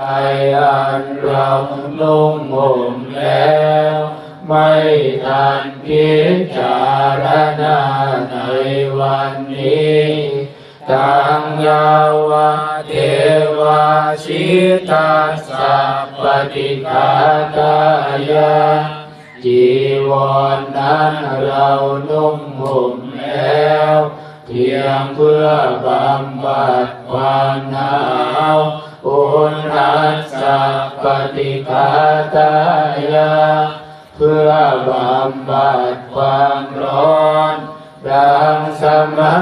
ใจอันเรานุ่งห่มแล้ว ไม่ทันพิจารณาในวันนี้ตังยาวะเทวาชิตาสัพปฏิคาตายาจีวรนนั้นเรานุ่งห่มแล้ว เพียงเพื่อบำบัดความหนาว อุณหัสสะปฏิคาตายาเพื่อบำบัดความร้อน ดังสมั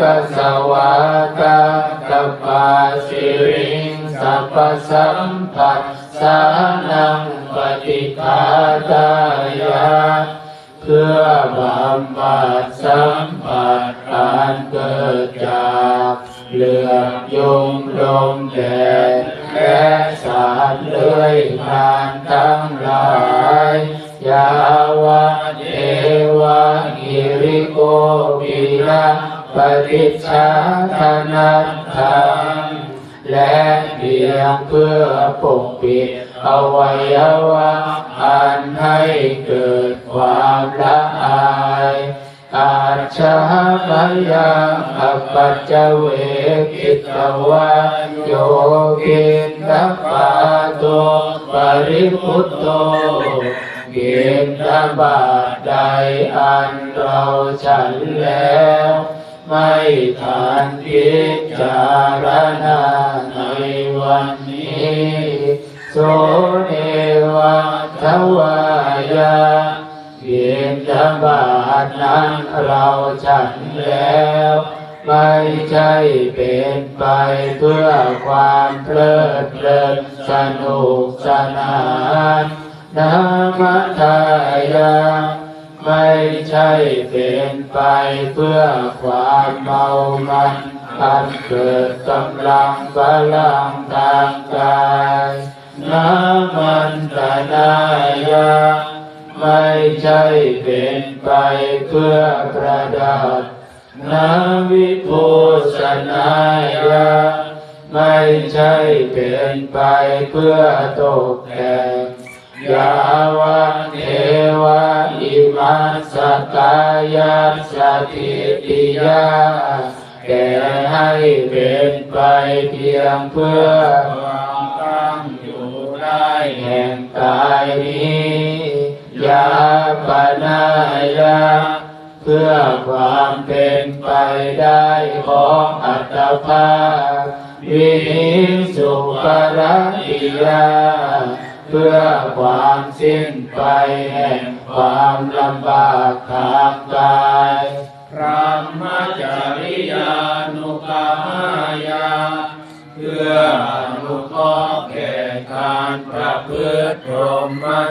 กสวากาตปาสิริงสัพสัมปัสสานังปฏิคาตายาเพื่อบำบัดสัมผัสการเกิดจาก เหลือกยุงลมแดดและสารเลื้อยคลานทั้งหลายยาวะเทวะกิริโกวิระปฏิชาธนัตถังและเพียงเพื่อปกปิดอวัยวะอันให้เกิดความละอาย อาชาพยาอัปปัจจเวกิตวะโยกินทัปปาโตปริพุตโตเกินทบาทใดอันเราฉันแล้ว ไม่ทานพิจารณาในวันนี้โสเนวะทวายาเพียงธบา นั้นเราฉันแล้ว ไม่ใช่เป็นไปเพื่อความเพลิดเพลินสนุกสนานนามัทายาไม่ใช่เป็นไปเพื่อความเมามันอันเกิดกำลังพลังทางกายน้ำมันตนายา ไม่ใช่เป็นไปเพื่อประดับนาวิภูสนายาไม่ใช่เป็นไปเพื่อตกแต่งยาวะเทวะอิมัสสกายาสถิติยาแต่ให้เป็นไปเพียงเพื่อความตั้งอยู่ได้แห่งกายนี้ ยาปนายาเพื่อความเป็นไปได้ของอัตภาพวินิสุปรติยาเพื่อความสิ้นไปแห่งความลำบากทางกายพระมจริยานุกามายา เพื่ออนุเคราะห์แก่การประพฤติพรหม